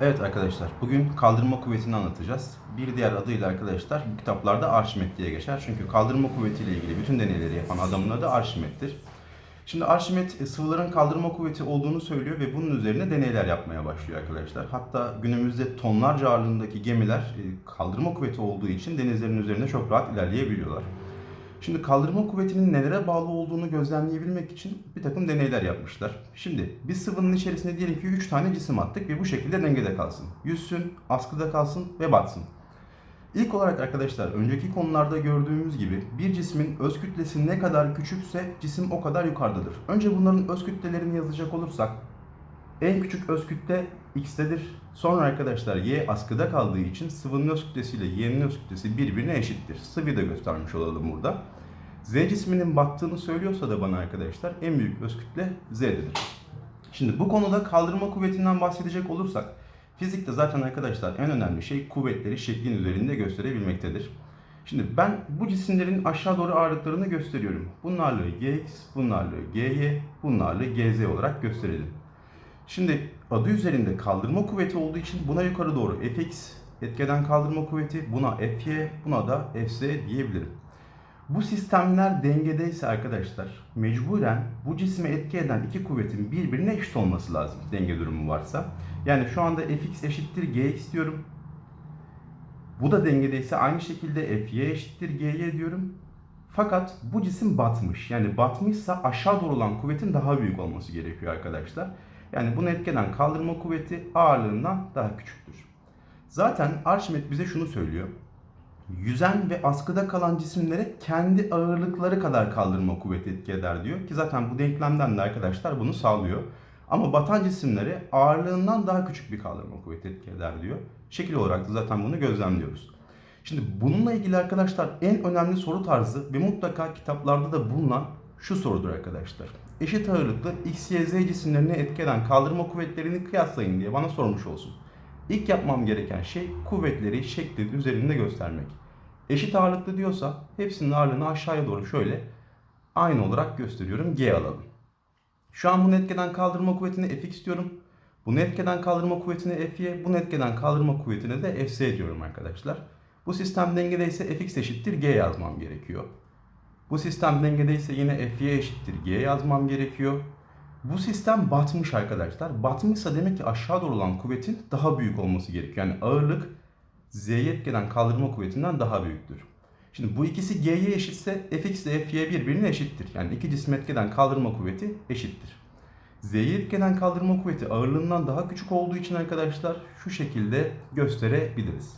Evet arkadaşlar, bugün kaldırma kuvvetini anlatacağız. Bir diğer adıyla arkadaşlar kitaplarda Arşimet diye geçer. Çünkü kaldırma kuvvetiyle ilgili bütün deneyleri yapan adamın adı Arşimet'tir. Şimdi Arşimet e, sıvıların kaldırma kuvveti olduğunu söylüyor ve bunun üzerine deneyler yapmaya başlıyor arkadaşlar. Hatta günümüzde tonlarca ağırlığındaki gemiler e, kaldırma kuvveti olduğu için denizlerin üzerinde çok rahat ilerleyebiliyorlar. Şimdi kaldırma kuvvetinin nelere bağlı olduğunu gözlemleyebilmek için bir takım deneyler yapmışlar. Şimdi bir sıvının içerisine diyelim ki 3 tane cisim attık ve bu şekilde dengede kalsın. Yüzsün, askıda kalsın ve batsın. İlk olarak arkadaşlar önceki konularda gördüğümüz gibi bir cismin öz kütlesi ne kadar küçükse cisim o kadar yukarıdadır. Önce bunların öz kütlelerini yazacak olursak en küçük öz kütle x'tedir. Sonra arkadaşlar y askıda kaldığı için sıvının öz kütlesiyle y'nin öz kütlesi birbirine eşittir. Sıvıyı da göstermiş olalım burada. Z cisminin battığını söylüyorsa da bana arkadaşlar en büyük öz kütle z'dedir. Şimdi bu konuda kaldırma kuvvetinden bahsedecek olursak fizikte zaten arkadaşlar en önemli şey kuvvetleri şeklin üzerinde gösterebilmektedir. Şimdi ben bu cisimlerin aşağı doğru ağırlıklarını gösteriyorum. Bunlarla gx, bunlarla gy, bunlarla gz olarak gösterelim. Şimdi adı üzerinde kaldırma kuvveti olduğu için buna yukarı doğru fx etkeden kaldırma kuvveti, buna fy, buna da fz diyebilirim. Bu sistemler dengedeyse arkadaşlar mecburen bu cisme etki eden iki kuvvetin birbirine eşit olması lazım denge durumu varsa. Yani şu anda fx eşittir gx diyorum. Bu da dengedeyse aynı şekilde fy eşittir gy diyorum. Fakat bu cisim batmış. Yani batmışsa aşağı doğru olan kuvvetin daha büyük olması gerekiyor arkadaşlar. Yani bunu etkeden kaldırma kuvveti ağırlığından daha küçüktür. Zaten Arşimet bize şunu söylüyor. Yüzen ve askıda kalan cisimlere kendi ağırlıkları kadar kaldırma kuvveti etki eder diyor. Ki zaten bu denklemden de arkadaşlar bunu sağlıyor. Ama batan cisimlere ağırlığından daha küçük bir kaldırma kuvveti etki eder diyor. Şekil olarak da zaten bunu gözlemliyoruz. Şimdi bununla ilgili arkadaşlar en önemli soru tarzı ve mutlaka kitaplarda da bulunan şu sorudur arkadaşlar. Eşit ağırlıklı X, Y, Z cisimlerine etki kaldırma kuvvetlerini kıyaslayın diye bana sormuş olsun. İlk yapmam gereken şey kuvvetleri şekli üzerinde göstermek. Eşit ağırlıklı diyorsa hepsinin ağırlığını aşağıya doğru şöyle aynı olarak gösteriyorum. G alalım. Şu an bunu etkeden kaldırma kuvvetine Fx diyorum. Bunu etkeden kaldırma kuvvetine Fy, bunu etkeden kaldırma kuvvetine de Fz diyorum arkadaşlar. Bu sistem dengedeyse Fx eşittir G yazmam gerekiyor. Bu sistem dengedeyse yine Fy eşittir G yazmam gerekiyor. Bu sistem batmış arkadaşlar. Batmışsa demek ki aşağı doğru olan kuvvetin daha büyük olması gerekiyor. Yani ağırlık Z'ye etkeden kaldırma kuvvetinden daha büyüktür. Şimdi bu ikisi G'ye eşitse Fx ile Fy birbirine eşittir. Yani iki cisim etkeden kaldırma kuvveti eşittir. Z'ye etkeden kaldırma kuvveti ağırlığından daha küçük olduğu için arkadaşlar şu şekilde gösterebiliriz.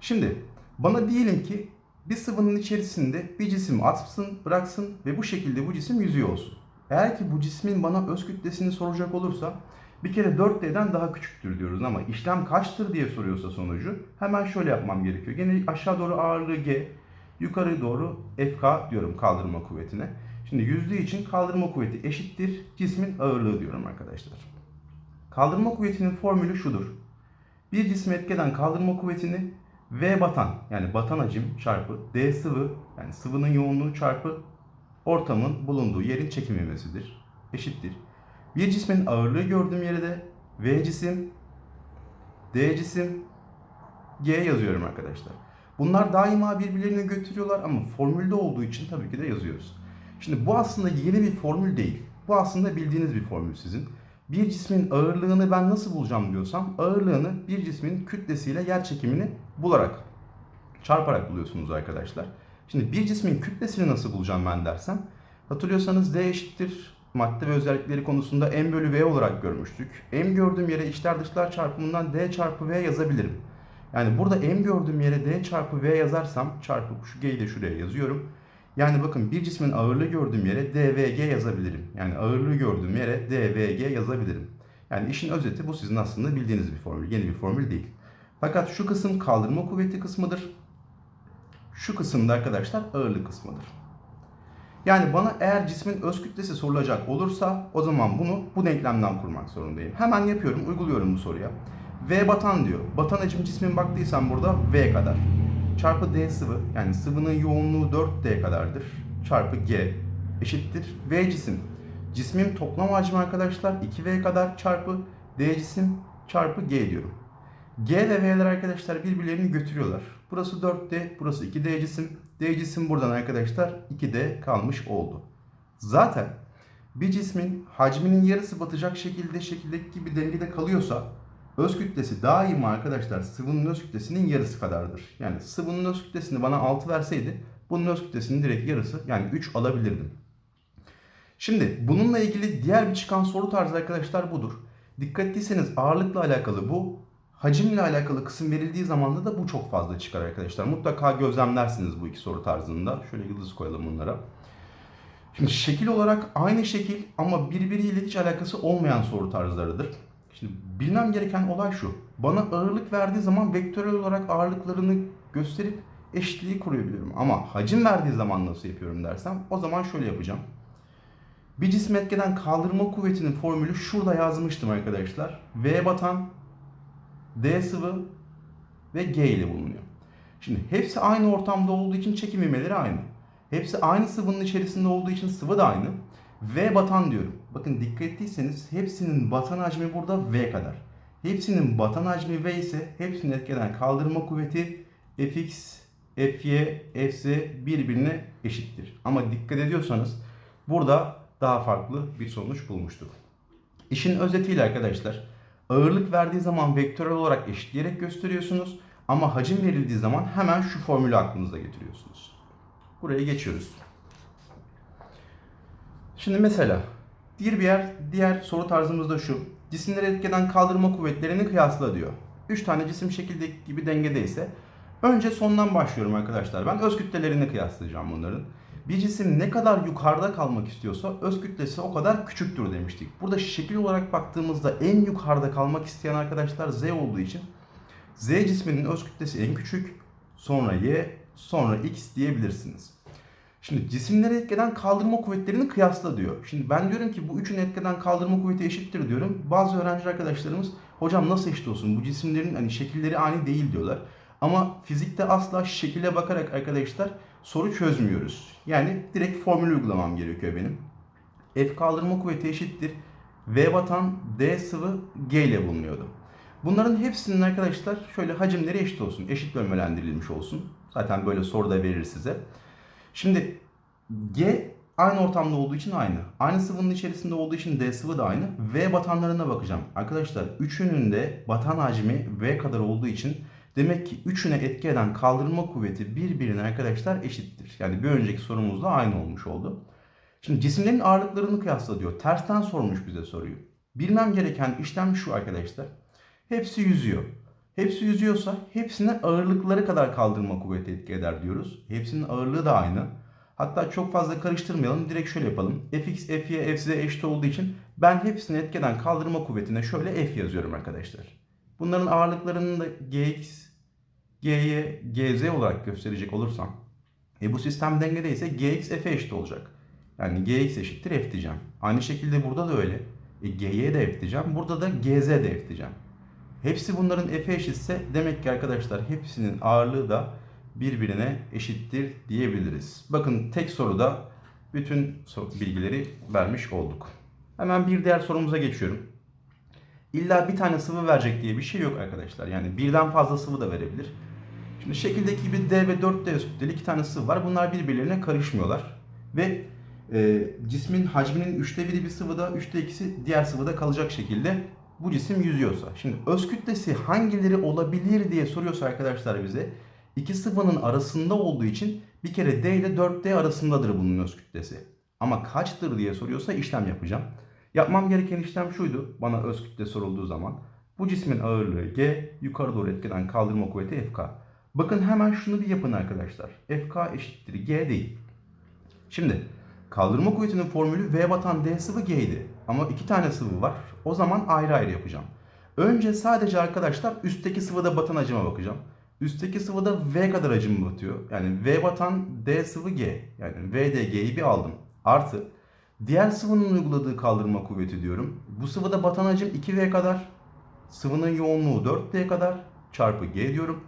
Şimdi bana diyelim ki bir sıvının içerisinde bir cisim atsın, bıraksın ve bu şekilde bu cisim yüzüyor olsun. Eğer ki bu cismin bana öz kütlesini soracak olursa bir kere 4D'den daha küçüktür diyoruz ama işlem kaçtır diye soruyorsa sonucu hemen şöyle yapmam gerekiyor. Gene aşağı doğru ağırlığı G, yukarı doğru FK diyorum kaldırma kuvvetine. Şimdi yüzdüğü için kaldırma kuvveti eşittir cismin ağırlığı diyorum arkadaşlar. Kaldırma kuvvetinin formülü şudur. Bir cisme etkeden kaldırma kuvvetini V batan yani batan hacim çarpı D sıvı yani sıvının yoğunluğu çarpı ortamın bulunduğu yerin çekim ivmesidir. Eşittir. Bir cismin ağırlığı gördüğüm yere de V cisim, D cisim, G yazıyorum arkadaşlar. Bunlar daima birbirlerini götürüyorlar ama formülde olduğu için tabii ki de yazıyoruz. Şimdi bu aslında yeni bir formül değil. Bu aslında bildiğiniz bir formül sizin. Bir cismin ağırlığını ben nasıl bulacağım diyorsam ağırlığını bir cismin kütlesiyle yer çekimini bularak çarparak buluyorsunuz arkadaşlar. Şimdi bir cismin kütlesini nasıl bulacağım ben dersem hatırlıyorsanız D eşittir madde ve özellikleri konusunda M bölü V olarak görmüştük. M gördüğüm yere içler dışlar çarpımından D çarpı V yazabilirim. Yani burada M gördüğüm yere D çarpı V yazarsam çarpı şu G'yi de şuraya yazıyorum. Yani bakın bir cismin ağırlığı gördüğüm yere DVG yazabilirim. Yani ağırlığı gördüğüm yere DVG yazabilirim. Yani işin özeti bu sizin aslında bildiğiniz bir formül. Yeni bir formül değil. Fakat şu kısım kaldırma kuvveti kısmıdır. Şu kısımda arkadaşlar ağırlık kısmıdır. Yani bana eğer cismin öz kütlesi sorulacak olursa o zaman bunu bu denklemden kurmak zorundayım. Hemen yapıyorum, uyguluyorum bu soruya. V batan diyor. Batan hacim cismin baktıysan burada V kadar. Çarpı D sıvı yani sıvının yoğunluğu 4D kadardır. Çarpı G eşittir. V cisim. Cismin toplam hacmi arkadaşlar 2V kadar çarpı D cisim çarpı G diyorum. G ve V'ler arkadaşlar birbirlerini götürüyorlar. Burası 4D, burası 2D cisim. D cisim buradan arkadaşlar 2D kalmış oldu. Zaten bir cismin hacminin yarısı batacak şekilde şekildeki gibi dengede kalıyorsa öz kütlesi daima arkadaşlar sıvının öz kütlesinin yarısı kadardır. Yani sıvının öz kütlesini bana 6 verseydi bunun öz kütlesinin direkt yarısı yani 3 alabilirdim. Şimdi bununla ilgili diğer bir çıkan soru tarzı arkadaşlar budur. Dikkat ettiyseniz ağırlıkla alakalı bu, hacimle alakalı kısım verildiği zaman da bu çok fazla çıkar arkadaşlar. Mutlaka gözlemlersiniz bu iki soru tarzında. Şöyle yıldız koyalım bunlara. Şimdi şekil olarak aynı şekil ama birbiriyle hiç alakası olmayan soru tarzlarıdır. Şimdi bilmem gereken olay şu. Bana ağırlık verdiği zaman vektörel olarak ağırlıklarını gösterip eşitliği kurabiliyorum. Ama hacim verdiği zaman nasıl yapıyorum dersem o zaman şöyle yapacağım. Bir cismi etkeden kaldırma kuvvetinin formülü şurada yazmıştım arkadaşlar. V batan, D sıvı ve G ile bulunuyor. Şimdi hepsi aynı ortamda olduğu için çekim ivmeleri aynı. Hepsi aynı sıvının içerisinde olduğu için sıvı da aynı. V batan diyorum. Bakın dikkat ettiyseniz hepsinin batan hacmi burada V kadar. Hepsinin batan hacmi V ise hepsinin etkeden kaldırma kuvveti Fx, Fy, Fz birbirine eşittir. Ama dikkat ediyorsanız burada daha farklı bir sonuç bulmuştuk. İşin özetiyle arkadaşlar ağırlık verdiği zaman vektörel olarak eşitleyerek gösteriyorsunuz ama hacim verildiği zaman hemen şu formülü aklınıza getiriyorsunuz. Buraya geçiyoruz. Şimdi mesela diğer bir yer, diğer soru tarzımız da şu. Cisimleri etkeden kaldırma kuvvetlerini kıyasla diyor. 3 tane cisim şekildeki gibi dengedeyse önce sondan başlıyorum arkadaşlar. Ben öz kütlelerini kıyaslayacağım bunların. Bir cisim ne kadar yukarıda kalmak istiyorsa öz kütlesi o kadar küçüktür demiştik. Burada şekil olarak baktığımızda en yukarıda kalmak isteyen arkadaşlar Z olduğu için Z cisminin öz kütlesi en küçük, sonra Y, sonra X diyebilirsiniz. Şimdi cisimleri etkeden kaldırma kuvvetlerini kıyasla diyor. Şimdi ben diyorum ki bu üçün etkeden kaldırma kuvveti eşittir diyorum. Bazı öğrenci arkadaşlarımız hocam nasıl eşit olsun bu cisimlerin hani şekilleri aynı değil diyorlar. Ama fizikte asla şekile bakarak arkadaşlar soru çözmüyoruz. Yani direkt formülü uygulamam gerekiyor benim. F kaldırma kuvveti eşittir. V batan D sıvı G ile bulunuyordu. Bunların hepsinin arkadaşlar şöyle hacimleri eşit olsun. Eşit bölmelendirilmiş olsun. Zaten böyle soru da verir size. Şimdi G aynı ortamda olduğu için aynı. Aynı sıvının içerisinde olduğu için D sıvı da aynı. V batanlarına bakacağım. Arkadaşlar üçünün de batan hacmi V kadar olduğu için demek ki üçüne etki eden kaldırma kuvveti birbirine arkadaşlar eşittir. Yani bir önceki sorumuzda aynı olmuş oldu. Şimdi cisimlerin ağırlıklarını kıyasla diyor. Tersten sormuş bize soruyu. Bilmem gereken işlem şu arkadaşlar. Hepsi yüzüyor. Hepsi yüzüyorsa hepsine ağırlıkları kadar kaldırma kuvveti etki eder diyoruz. Hepsinin ağırlığı da aynı. Hatta çok fazla karıştırmayalım. Direkt şöyle yapalım. Fx, Fy, Fz eşit olduğu için ben hepsini etkeden kaldırma kuvvetine şöyle F yazıyorum arkadaşlar. Bunların ağırlıklarını da Gx, Gy, Gz olarak gösterecek olursam e bu sistem dengedeyse Gx F'e eşit olacak. Yani Gx eşittir F diyeceğim. Aynı şekilde burada da öyle. E, Gy'ye de F diyeceğim. Burada da Gz de F diyeceğim. Hepsi bunların F'e eşitse demek ki arkadaşlar hepsinin ağırlığı da birbirine eşittir diyebiliriz. Bakın tek soruda bütün bilgileri vermiş olduk. Hemen bir diğer sorumuza geçiyorum. İlla bir tane sıvı verecek diye bir şey yok arkadaşlar. Yani birden fazla sıvı da verebilir. Şimdi şekildeki gibi D ve 4D kütleli iki tane sıvı var. Bunlar birbirlerine karışmıyorlar. Ve e, cismin hacminin üçte biri bir sıvıda, üçte ikisi diğer sıvıda kalacak şekilde bu cisim yüzüyorsa. Şimdi öz kütlesi hangileri olabilir diye soruyorsa arkadaşlar bize iki sıvının arasında olduğu için bir kere D ile 4D arasındadır bunun öz kütlesi. Ama kaçtır diye soruyorsa işlem yapacağım. Yapmam gereken işlem şuydu bana öz kütle sorulduğu zaman. Bu cismin ağırlığı G, yukarı doğru etkiden kaldırma kuvveti FK. Bakın hemen şunu bir yapın arkadaşlar. FK eşittir G değil. Şimdi kaldırma kuvvetinin formülü V batan D sıvı G idi. Ama iki tane sıvı var. O zaman ayrı ayrı yapacağım. Önce sadece arkadaşlar üstteki sıvıda batan hacime bakacağım. Üstteki sıvıda V kadar hacim batıyor. Yani V batan D sıvı G. Yani V D G'yi bir aldım. Artı diğer sıvının uyguladığı kaldırma kuvveti diyorum. Bu sıvıda batan hacim 2V kadar. Sıvının yoğunluğu 4D kadar çarpı G diyorum.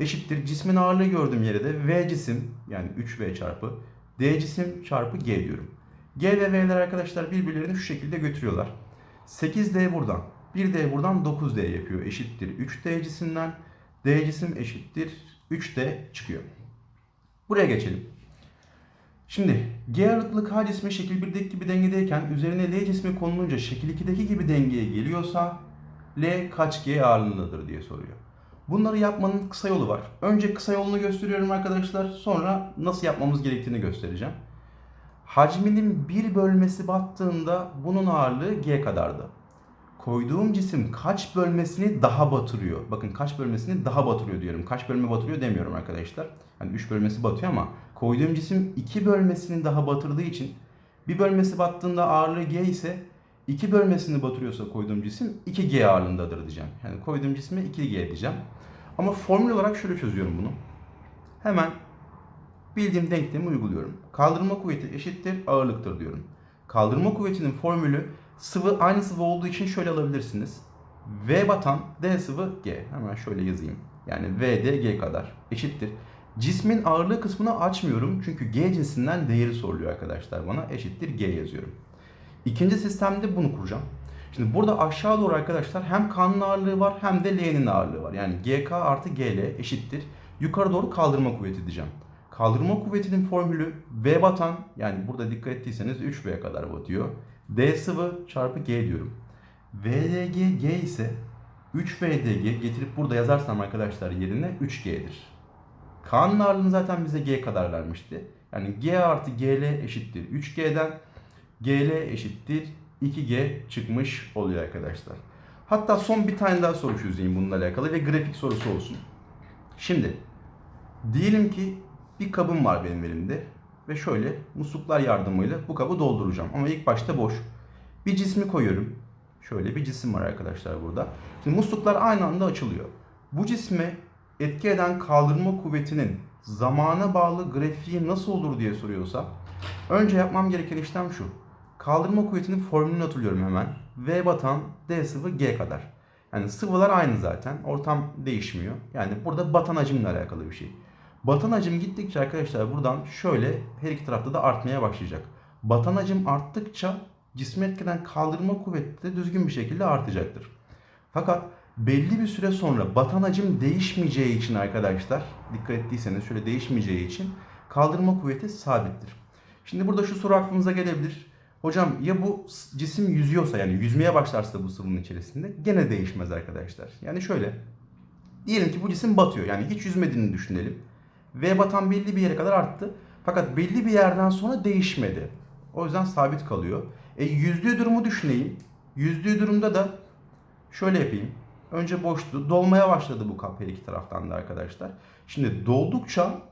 Eşittir cismin ağırlığı gördüğüm yere de V cisim yani 3V çarpı D cisim çarpı G diyorum. G ve V'ler arkadaşlar birbirlerini şu şekilde götürüyorlar. 8D buradan. Bir D buradan 9D yapıyor. Eşittir 3D cisimden. D cisim eşittir 3D çıkıyor. Buraya geçelim. Şimdi G ağırlıklı K cismi şekil 1'deki gibi dengedeyken üzerine L cismi konulunca şekil 2'deki gibi dengeye geliyorsa L kaç G ağırlığındadır diye soruyor. Bunları yapmanın kısa yolu var. Önce kısa yolunu gösteriyorum arkadaşlar. Sonra nasıl yapmamız gerektiğini göstereceğim. Hacminin bir bölmesi battığında bunun ağırlığı G kadardı. Koyduğum cisim kaç bölmesini daha batırıyor? Bakın kaç bölmesini daha batırıyor diyorum. Kaç bölme batırıyor demiyorum arkadaşlar. Hani 3 bölmesi batıyor ama koyduğum cisim 2 bölmesini daha batırdığı için bir bölmesi battığında ağırlığı G ise 2 bölmesini batırıyorsa koyduğum cisim 2G ağırlığındadır diyeceğim. Yani koyduğum cisme 2G diyeceğim. Ama formül olarak şöyle çözüyorum bunu. Hemen bildiğim denklemi uyguluyorum. Kaldırma kuvveti eşittir ağırlıktır diyorum. Kaldırma kuvvetinin formülü sıvı aynı sıvı olduğu için şöyle alabilirsiniz. V batan D sıvı G. Hemen şöyle yazayım. Yani V D G kadar eşittir. Cismin ağırlığı kısmını açmıyorum çünkü G cinsinden değeri soruluyor arkadaşlar bana. Eşittir G yazıyorum. İkinci sistemde bunu kuracağım. Şimdi burada aşağı doğru arkadaşlar hem K'nın ağırlığı var hem de L'nin ağırlığı var. Yani GK artı GL eşittir. Yukarı doğru kaldırma kuvveti diyeceğim. Kaldırma kuvvetinin formülü V batan yani burada dikkat ettiyseniz 3V kadar batıyor. D sıvı çarpı G diyorum. VDG G ise 3VDG getirip burada yazarsam arkadaşlar yerine 3G'dir. K'nın ağırlığını zaten bize G kadar vermişti. Yani G artı GL eşittir 3G'den GL eşittir 2G çıkmış oluyor arkadaşlar. Hatta son bir tane daha soru çözeyim bununla alakalı ve grafik sorusu olsun. Şimdi diyelim ki bir kabım var benim elimde ve şöyle musluklar yardımıyla bu kabı dolduracağım. Ama ilk başta boş. Bir cismi koyuyorum. Şöyle bir cisim var arkadaşlar burada. Şimdi musluklar aynı anda açılıyor. Bu cisme etki eden kaldırma kuvvetinin zamana bağlı grafiği nasıl olur diye soruyorsa önce yapmam gereken işlem şu. Kaldırma kuvvetinin formülünü hatırlıyorum hemen. V batan D sıvı G kadar. Yani sıvılar aynı zaten. Ortam değişmiyor. Yani burada batan hacimle alakalı bir şey. Batan hacim gittikçe arkadaşlar buradan şöyle her iki tarafta da artmaya başlayacak. Batan hacim arttıkça cismi etkeden kaldırma kuvveti de düzgün bir şekilde artacaktır. Fakat belli bir süre sonra batan hacim değişmeyeceği için arkadaşlar dikkat ettiyseniz şöyle değişmeyeceği için kaldırma kuvveti sabittir. Şimdi burada şu soru aklınıza gelebilir. Hocam ya bu cisim yüzüyorsa yani yüzmeye başlarsa bu sıvının içerisinde gene değişmez arkadaşlar. Yani şöyle diyelim ki bu cisim batıyor yani hiç yüzmediğini düşünelim. V batan belli bir yere kadar arttı. Fakat belli bir yerden sonra değişmedi. O yüzden sabit kalıyor. E yüzdüğü durumu düşüneyim. Yüzdüğü durumda da şöyle yapayım. Önce boştu. Dolmaya başladı bu kap her iki taraftan da arkadaşlar. Şimdi doldukça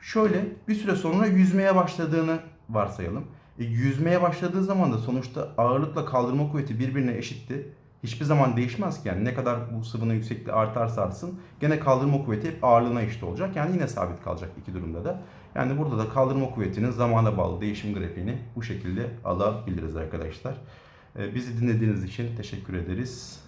şöyle bir süre sonra yüzmeye başladığını varsayalım. E, yüzmeye başladığı zaman da sonuçta ağırlıkla kaldırma kuvveti birbirine eşitti. Hiçbir zaman değişmez ki yani ne kadar bu sıvının yüksekliği artarsa artsın gene kaldırma kuvveti hep ağırlığına eşit olacak. Yani yine sabit kalacak iki durumda da. Yani burada da kaldırma kuvvetinin zamana bağlı değişim grafiğini bu şekilde alabiliriz arkadaşlar. E, bizi dinlediğiniz için teşekkür ederiz.